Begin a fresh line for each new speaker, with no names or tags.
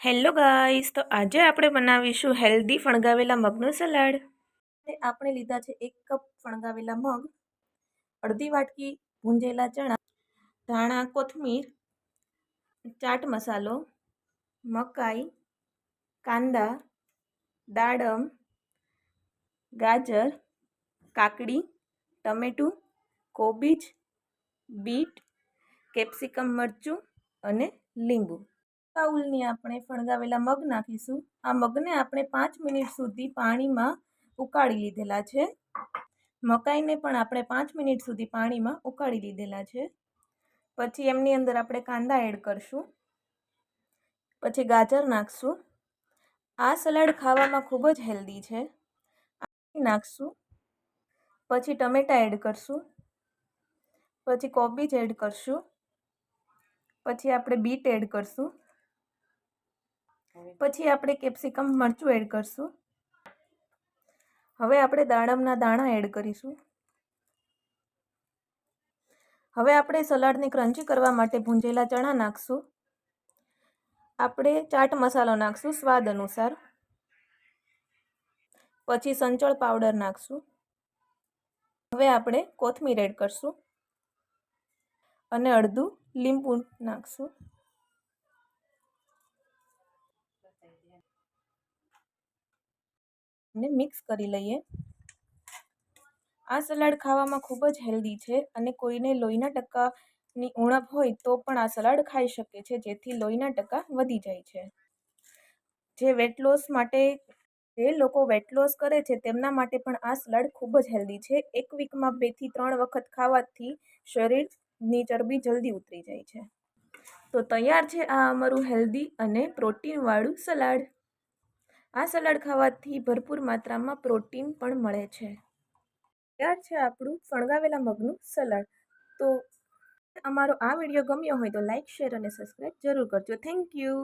Hello guys, તો આજે આપણે બનાવીશું હેલ્ધી ફણગાવેલા મગનું સલાડ. આપણે લીધા છે એક કપ ફણગાવેલા મગ, અડધી વાટકી ભૂંજેલા ચણા, ધાણા, કોથમીર, ચાટ મસાલો, મકાઈ, કાંદા, દાડમ, ગાજર, કાકડી, ટમેટું, કોબીજ, બીટ, કેપ્સિકમ મરચું અને લીંબુ. બાઉલની આપણે ફણગાવેલા મગ નાખીશું. આ મગને આપણે પાંચ મિનિટ સુધી પાણીમાં ઉકાળી લીધેલા છે. મકાઈને પણ આપણે પાંચ મિનિટ સુધી પાણીમાં ઉકાળી લીધેલા છે. પછી એમની અંદર આપણે કાંદા એડ કરશું. પછી ગાજર નાખશું. આ સલાડ ખાવામાં ખૂબ જ હેલ્ધી છે. નાખશું. પછી ટમેટાં એડ કરશું. પછી કોબીજ એડ કરશું. પછી આપણે બીટ એડ કરશું. પછી આપણે કેપ્સિકમ મરચું એડ કરશું. હવે આપણે દાડમના દાણા એડ કરીશું. હવે આપણે સલાડને ક્રન્ચી કરવા માટે ભૂંજેલા ચણા નાખશું. આપણે ચાટ મસાલો નાખશું સ્વાદ અનુસાર. પછી સંચળ પાવડર નાખશું. હવે આપણે કોથમીર એડ કરશું. અને અડધું લીંબુ નાખશું. અને મિક્સ કરી લઈએ. આ સલાડ ખાવામાં ખૂબ જ હેલ્ધી છે અને કોઈને લોહીના ટકાની ઉણપ હોય તો પણ આ સલાડ ખાઈ શકે છે, જેથી લોહીના ટકા વધી જાય છે. જે વેટ લોસ માટે, જે લોકો વેટ લોસ કરે છે તેમના માટે પણ આ સલાડ ખૂબ જ હેલ્ધી છે. એક વીકમાં બેથી ત્રણ વખત ખાવાથી શરીરની ચરબી જલ્દી ઉતરી જાય છે. તો તૈયાર છે આ અમારું હેલ્ધી અને પ્રોટીનવાળું સલાડ. આ સલાડ ખાવાથી ભરપૂર માત્રામાં પ્રોટીન પણ મળે છે. ત્યાર છે આપણું ફણગાવેલા મગનું સલાડ. તો, અમારો આ વીડિયો ગમ્યો હોય તો લાઇક શેર અને સબસ્ક્રાઈબ જરૂર કરજો. Thank you.